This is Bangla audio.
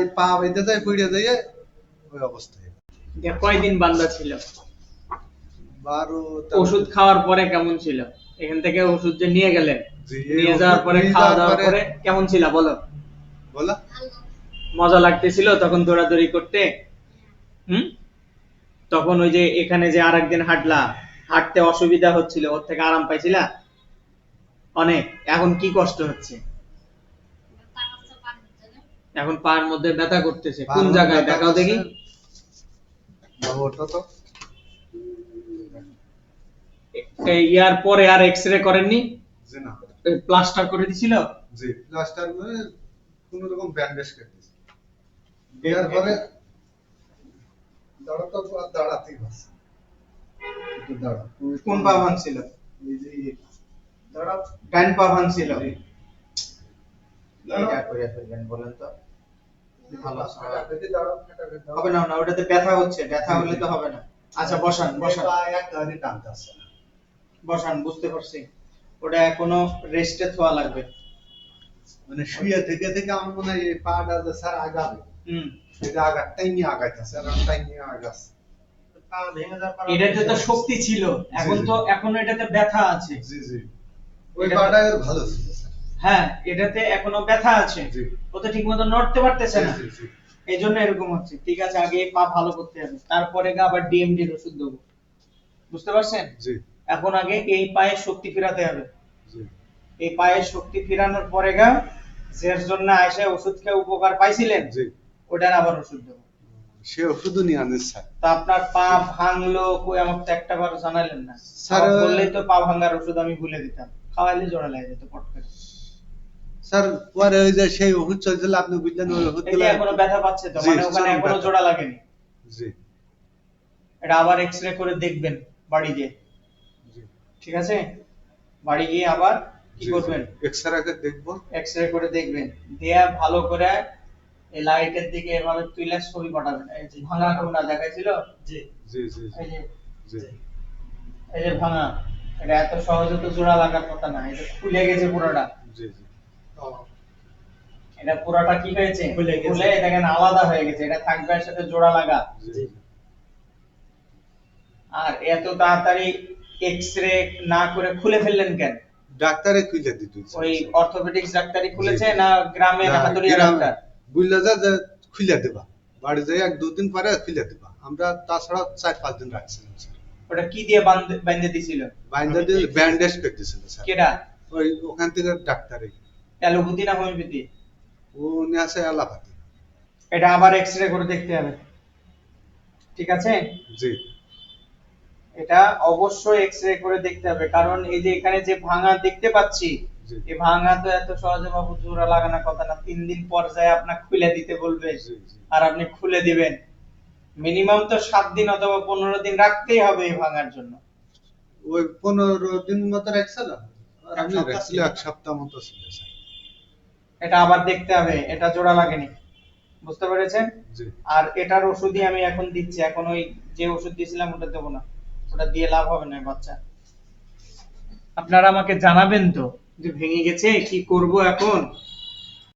এই পা বেঁধে যায় পড়ে যায় ওই অবস্থায়। কয়দিন বান্দা ছিল? বারো ওষুধ খাওয়ার পরে কেমন ছিল? এখান থেকে ওষুধ যে নিয়ে গেলেন নিয়ে যাওয়ার পরে খাওয়া দাওয়ার পরে কেমন ছিল বলো? বলো। মজা লাগতেছিল তখন দৌড়াদৌড়ি করতে? হুম? তখন ওই যে এখানে যে আরেকদিন হাঁটলা হাঁটতে অসুবিধা হচ্ছিল ওর থেকে আরাম পাইছিলা? অনেক। এখন কি কষ্ট হচ্ছে? এখন পায়ের মধ্যে ব্যথা করতেছে। কোন জায়গায়? দেখাও দেখি। তো। এই ইয়ার পরে আর এক্সরে করেননি? জি না। প্লাস্টার করে দিছিল? জি। প্লাস্টার করে কোন রকম ব্যান্ডেজ কেটেছে দেওয়ার পরে দাঁড়াতো আর দাঁড়াতেই পারছে একটু দাঁড়া কোন পা ভাঙছিল এই যে ইয়ে। দাঁড়াও ডান পা ভাঙছিল। এটা করে ফেলবেন বলেন তো। ভালো আছে। হাঁটা পেতে দাঁড়াও, হাঁটা পেতে দাঁড়াও। হবে না না ওটাতে ব্যথা হচ্ছে ব্যথা হলে তো হবে না। আচ্ছা বসান বসান। পা একবারে টানতে আসছে না। বসান বুঝতে পারছি। ওটা এখনও রেস্টে থোয়া লাগবে। মানে শুয়ে থেকে থেকে আমার মনে হয় এই পাটা যে স্যার আগাবে। হুম। এটা আগারটাই নিয়ে আগাইতেছে আর আমটাই নিয়ে আগাচ্ছে। এটাতে তো শক্তি ছিল। এখন তো এখন এটাতে ব্যথা আছে। জি জি। ওই পাটা ভালো ছিল হ্যাঁ এটাতে এখনও ব্যথা আছে। ও তো ঠিক মতো নড়তে পারতেছে না। এই জন্য এরকম হচ্ছে। ঠিক আছে আগে পা ভালো করতে হবে। তারপরে গা আবার ডিএমডি এর ওষুধ দেবো। বুঝতে পারছেন? জি। এখন আগে এই পায়ে শক্তি ফেরাতে হবে। জি। এই পায়ে শক্তি ফেরানোর পরে গা যার জন্য আয়সা ওষুধ খেয়ে উপকার পাইছিলেন? জি। ওটার আবার ওষুধ দেবো। সে ওষুধও নিয়ে আনিস স্যার। তা আপনার পা ভাঙলো কই? আমাকে তো একটা বার জানালেন না। স্যার, স্যার বললেই তো পা ভাঙার ওষুধ আমি ভুলে দিতাম। খাওয়াইলে জোড়া লাগে যেত পট করে। স্যার পরে ওই যে সেই ওষুধ চলছিল আপনি বুঝলেন ওই ওষুধ এখনও ব্যথা পাচ্ছে তো মানে ওখানে এখনও জোড়া লাগেনি। জি। এটা আবার এক্সরে করে দেখবেন বাড়ি গিয়ে। ঠিক আছে? বাড়ি গিয়ে আবার কি করবেন? এক্সরে দেখব। এক্সরে করে দেখবেন। দেয়া ভালো করে এই লাইটের দিকে এভাবে তুলে ছবি পাঠাবেন। এই যে ভাঙা কোনটা দেখাইছিল? জি। জি জি এই যে জি। এই যে ভাঙা এটা এত সহজে তো জোড়া লাগার কথা না এটা খুলে গেছে পুরোটা। জি জি। এটা পুরোটা কি হয়েছে? খুলে গেছে। দেখেন আলাদা হয়ে গেছে এটা থাকবে এর সাথে জোড়া লাগা। আর এত তাড়াতাড়ি এক্সরে না করে খুলে ফেললেন কেন? ডাক্তারে খুলে দিত ওই অর্থোপেডিক্স ডাক্তারই খুলেছে না হাতুড়িয়া ডাক্তার? বুঝলে যে খুলে দেবা। বাড়ি যাই এক দুদিন পরে খুলে দেবা। আমরা তাছাড়া চার পাঁচ দিন রাখছিলাম ওটা কি দিয়ে বাঁধে দিছিল? বাইন্দা দিয়ে ব্যান্ডেজ করে দিয়েছিল স্যার। কেডা? ওই ওখান থেকে ডাক্তারে অ্যালোপ্যাথি না হোমিওপ্যাথি? ও নিয়ে আসে এলাকাতে এটা আবার এক্সরে করে দেখতে হবে। ঠিক আছে? জি। এটা অবশ্যই এক্সরে করে দেখতে হবে। কারণ এই যে এখানে যে ভাঙা দেখতে পাচ্ছি এই ভাঙা তো এত সহজে বাবু জোড়া লাগানোর কথা না। তিন দিন পর যায় আপনাকে খুলে দিতে বলবে আর আপনি খুলে দিবেন। মিনিমাম তো সাত দিন অথবা পনেরো দিন রাখতেই হবে এই ভাঙার জন্য। ওই পনেরো দিন মতো রাখছিল আর এক সপ্তাহ এক সপ্তাহ মতো ছিল এটা আবার দেখতে হবে এটা জোড়া লাগেনি। বুঝতে পেরেছেন? আর এটার ওষুধই আমি এখন দিচ্ছি এখন ওই যে ওষুধ দিয়েছিলাম ওটা দেবো না। ওটা দিয়ে লাভ হবে না বাচ্চা। আপনারা আমাকে জানাবেন তো? যে ভেঙে গেছে কি করব এখন?